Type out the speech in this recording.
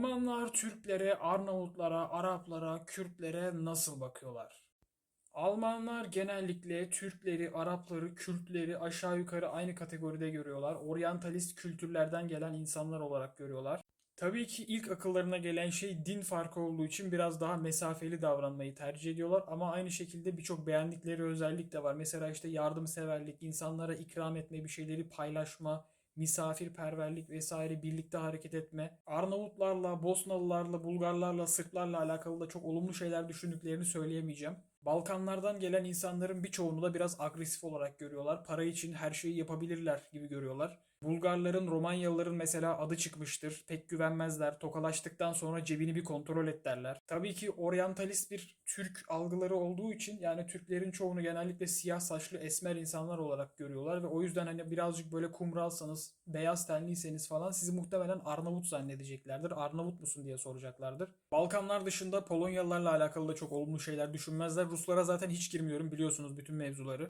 Almanlar Türklere, Arnavutlara, Araplara, Kürtlere nasıl bakıyorlar? Almanlar genellikle Türkleri, Arapları, Kürtleri aşağı yukarı aynı kategoride görüyorlar. Oryantalist kültürlerden gelen insanlar olarak görüyorlar. Tabii ki ilk akıllarına gelen şey din farkı olduğu için biraz daha mesafeli davranmayı tercih ediyorlar ama aynı şekilde birçok beğendikleri özellik de var. Mesela işte yardımseverlik, insanlara ikram etme, bir şeyleri paylaşma, misafirperverlik vesaire birlikte hareket etme. Arnavutlarla, Bosnalılarla, Bulgarlarla, Sırplarla alakalı da çok olumlu şeyler düşündüklerini söyleyemeyeceğim. Balkanlardan gelen insanların birçoğunu da biraz agresif olarak görüyorlar. Para için her şeyi yapabilirler gibi görüyorlar. Bulgarların, Romanyalıların mesela adı çıkmıştır. Pek güvenmezler. Tokalaştıktan sonra cebini bir kontrol et derler. Tabii ki oryantalist bir Türk algıları olduğu için yani Türklerin çoğunu genellikle siyah saçlı esmer insanlar olarak görüyorlar ve o yüzden hani birazcık böyle kumralsanız, beyaz tenliyseniz falan sizi muhtemelen Arnavut zannedeceklerdir. Arnavut musun diye soracaklardır. Balkanlar dışında Polonyalılarla alakalı da çok olumlu şeyler düşünmezler. Ruslara zaten hiç girmiyorum biliyorsunuz bütün mevzuları.